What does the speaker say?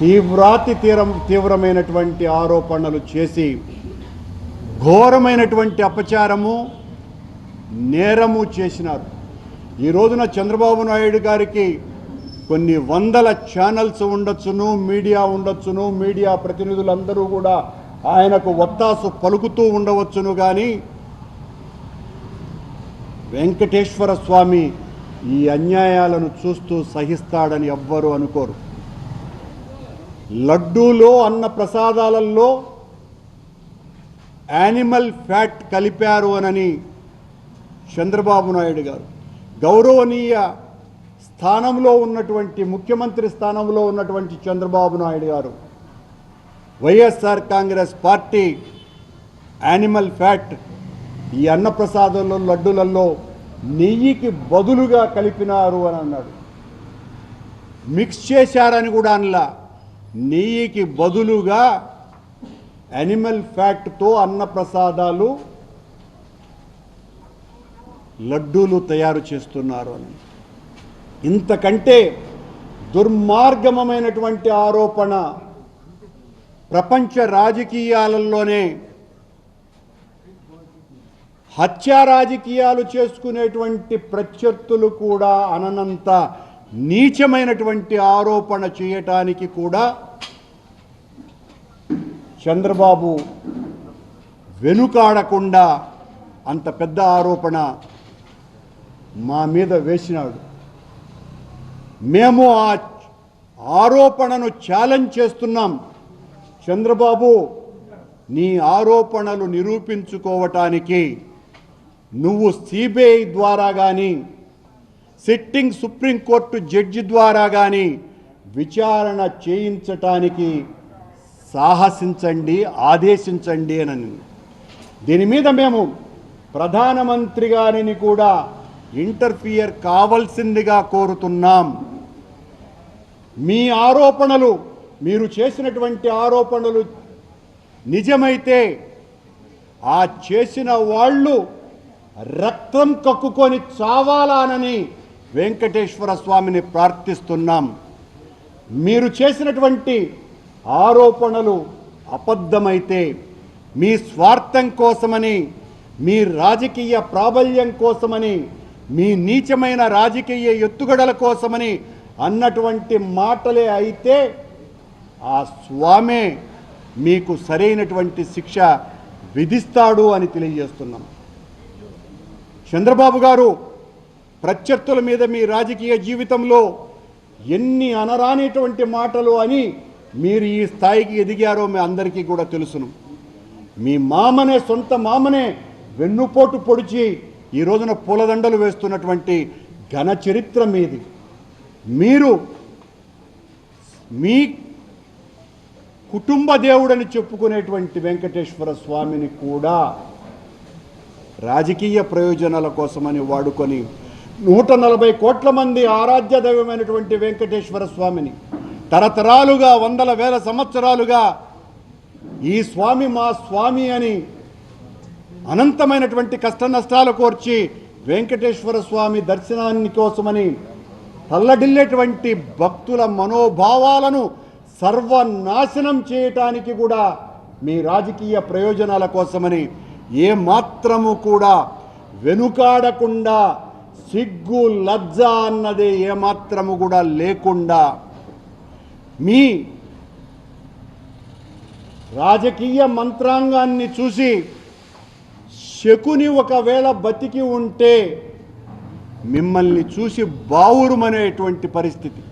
తీవ్రాతి తీరం తీవ్రమైనటువంటి ఆరోపణలు చేసి ఘోరమైనటువంటి అపచారము నేరము చేసినారు. ఈ రోజున చంద్రబాబు నాయుడు గారికి కొన్ని వందల ఛానల్స్ ఉండొచ్చును మీడియా ఉండొచ్చును మీడియా ప్రతినిధులందరూ కూడా ఆయనకు ఒత్తాసు పలుకుతూ ఉండవచ్చును కానీ వెంకటేశ్వర స్వామి ఈ అన్యాయాలను చూస్తూ సహిస్తాడని ఎవ్వరూ అనుకోరు. లడ్డూలో అన్న ప్రసాదాలలో యానిమల్ ఫ్యాట్ కలిపారు అనని చంద్రబాబు నాయుడు గారు. గౌరవనీయ స్థానంలో ఉన్నటువంటి ముఖ్యమంత్రి స్థానంలో ఉన్నటువంటి Chandrababu Naidu garu YSR Congress party animal fat ఈ అన్నప్రసాదంలో లడ్డులలో నెయ్యికి బదులుగా కలిపినారు అని అన్నాడు. మిక్స్ చేశారని కూడా అనలా. నెయ్యికి బదులుగా యానిమల్ ఫ్యాట్తో అన్నప్రసాదాలు లడ్డూలు తయారు చేస్తున్నారు అని. ఇంతకంటే దుర్మార్గమైనటువంటి ఆరోపణ ప్రపంచ రాజకీయాలలోనే హత్యా రాజకీయాలు చేసుకునేటువంటి ప్రత్యర్థులు కూడా అననంత నీచమైనటువంటి ఆరోపణ చేయటానికి కూడా చంద్రబాబు వెనుకాడకుండా అంత పెద్ద ఆరోపణ మా మీద వేసినాడు. మేము ఆ ఆరోపణను ఛాలెంజ్ చేస్తున్నాం. చంద్రబాబు నీ ఆరోపణలు నిరూపించుకోవటానికి నువ్వు సిబిఐ ద్వారా కానీ సిట్టింగ్ సుప్రీంకోర్టు జడ్జి ద్వారా కానీ విచారణ చేయించటానికి సాహసించండి ఆదేశించండి అని దీని మీద మేము ప్రధానమంత్రి గారిని కూడా ఇంటర్ఫియర్ కావలసిందిగా కోరుతున్నాం. మీ ఆరోపణలు మీరు చేసినటువంటి ఆరోపణలు నిజమైతే ఆ చేసిన వాళ్ళు రక్తం కక్కుకొని చావాలానని వెంకటేశ్వర స్వామిని ప్రార్థిస్తున్నాం. మీరు చేసినటువంటి ఆరోపణలు అబద్ధమైతే మీ స్వార్థం కోసమని మీ రాజకీయ ప్రాబల్యం కోసమని మీ నీచమైన రాజకీయ ఎత్తుగడల కోసమని అన్నటువంటి మాటలే అయితే ఆ స్వామే మీకు సరైనటువంటి శిక్ష విధిస్తాడు అని తెలియజేస్తున్నాం. చంద్రబాబు గారు ప్రత్యర్థుల మీద మీ రాజకీయ జీవితంలో ఎన్ని అనరానిటువంటి మాటలు అని మీరు ఈ స్థాయికి ఎదిగారో మీ అందరికీ కూడా తెలుసును. మీ మామనే సొంత మామనే వెన్నుపోటు పొడిచి ఈ రోజున పూలదండలు వేస్తున్నటువంటి ఘన చరిత్ర మీది. మీరు మీ కుటుంబ దేవుడని చెప్పుకునేటువంటి వెంకటేశ్వర స్వామిని కూడా రాజకీయ ప్రయోజనాల కోసమని వాడుకొని నూట నలభై కోట్ల మంది ఆరాధ్య దైవమైనటువంటి వెంకటేశ్వర స్వామిని తరతరాలుగా వందల వేల సంవత్సరాలుగా ఈ స్వామి మా స్వామి అని అనంతమైనటువంటి కష్ట నష్టాలు కోర్చి వెంకటేశ్వర స్వామి దర్శనాన్ని కోసమని తల్లడిల్లేటువంటి భక్తుల మనోభావాలను సర్వనాశనం చేయటానికి కూడా మీ రాజకీయ ప్రయోజనాల కోసమని ఏ మాత్రము కూడా వెనుకాడకుండా సిగ్గు లజ్జ అన్నదే ఏమాత్రము కూడా లేకుండా మీ రాజకీయ మంత్రాంగాన్ని చూసి శకుని ఒకవేళ బతికి ఉంటే మిమ్మల్ని చూసి బావురుమనేటువంటి పరిస్థితి.